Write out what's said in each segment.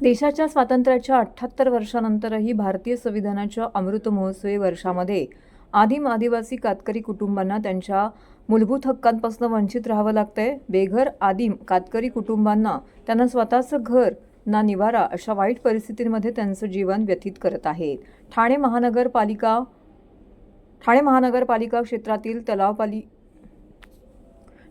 देशाच्या स्वातंत्र्याच्या अठ्ठ्याहत्तर वर्षानंतरही भारतीय संविधानाच्या अमृत महोत्सवी वर्षामध्ये आदिम आदिवासी कातकरी कुटुंबांना त्यांच्या मूलभूत हक्कांपासून वंचित राहावं लागतंय. बेघर आदिम कातकरी कुटुंबांना त्यांना स्वतःचं घर ना निवारा अशा वाईट परिस्थितींमध्ये त्यांचं जीवन व्यतीत करत आहेत ठाणे महानगरपालिका ठाणे महानगरपालिका क्षेत्रातील तलावपाली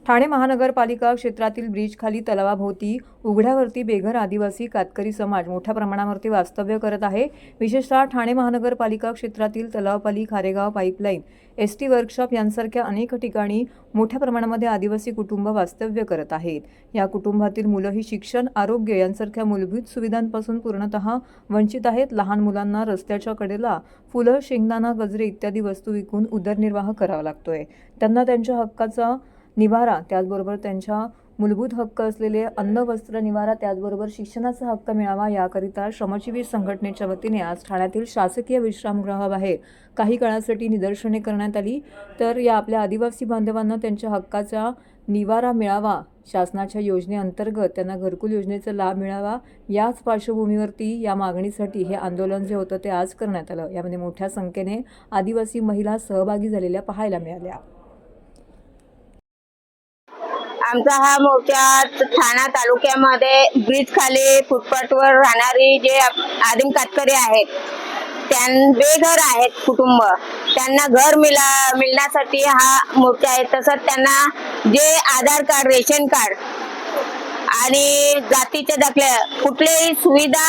ठाणे महानगरपालिका क्षेत्रातील ब्रिजखाली तलावाभोवती उघड्यावरती बेघर आदिवासी कातकरी समाज मोठ्या प्रमाणावरती वास्तव्य करत आहे. विशेषतः ठाणे महानगरपालिका क्षेत्रातील Talavpali Kharegaon pipeline S T workshop यांसारख्या अनेक ठिकाणी मोठ्या प्रमाणामध्ये आदिवासी कुटुंब वास्तव्य करत आहेत. या कुटुंबातील मुलं ही शिक्षण आरोग्य यांसारख्या मूलभूत सुविधांपासून पूर्णतः वंचित आहेत. लहान मुलांना रस्त्याच्या कडेला फुलं शेंगदाणा गजरे इत्यादी वस्तू विकून उदरनिर्वाह करावा लागतोय. त्यांना त्यांच्या हक्काचा निवारा त्याचबरोबर त्यांच्या मूलभूत हक्क असलेले अन्न वस्त्र निवारा त्याचबरोबर शिक्षणाचा हक्क मिळावा याकरिता श्रमजीवी संघटनेच्या वतीने आज ठाण्यातील शासकीय विश्रामगृहाबाहेर काही काळासाठी निदर्शने करण्यात आली. तर या आपल्या आदिवासी बांधवांना त्यांच्या हक्काचा निवारा मिळावा शासनाच्या योजनेअंतर्गत त्यांना घरकुल योजनेचा लाभ मिळावा याच पार्श्वभूमीवरती या मागणीसाठी हे आंदोलन जे होतं ते आज करण्यात आलं. यामध्ये मोठ्या संख्येने आदिवासी महिला सहभागी झालेल्या पाहायला मिळाल्या. आमचा हा मोर्चा ठाणा तालुक्यामध्ये ब्रिज खाली फुटपाथवर राहणारी जे आदिम कातकरी आहेत त्यां बेघर आहेत कुटुंब त्यांना घर मिला मिळण्यासाठी हा मोर्चा आहे. तसंच त्यांना जे आधार कार्ड रेशन कार्ड आणि जातीच्या दाखल्या कुठल्याही सुविधा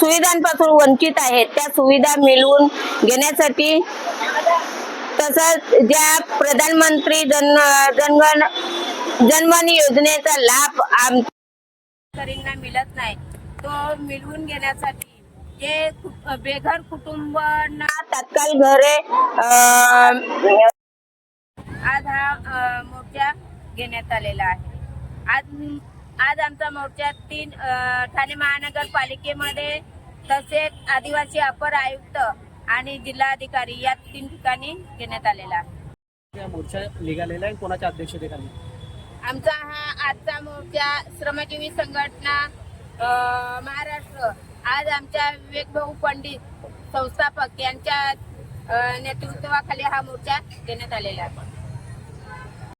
सुविधांपासून वंचित आहेत त्या सुविधा मिळवून घेण्यासाठी तसंच ज्या प्रधानमंत्री जन जनगण जनधन योजनेचा लाभ आम शेतकऱ्यांना मिळत नाही तो मिळवून घेण्यासाठी जे बेघर कुटुंबांना तात्काळ घरे आज हा मोर्चा घेण्यात आलेला आहे. आज आज आमचा मोर्चा तीन ठाणे महानगरपालिकेमध्ये तसेच आदिवासी अपर आयुक्त आणि जिल्हाधिकारी या तीन ठिकाणी घेण्यात आलेला आहे. या मोर्चा निघालेला आहे. कोणाच्या अध्यक्षतेखाली? आमचा हा आजचा मोर्चा श्रमजीवी संघटना अं, महाराष्ट्र आज आमच्या विवेक भाऊ पंडित संस्थापक यांच्या अं, नेतृत्वाखाली हा मोर्चा घेण्यात आलेला आहे.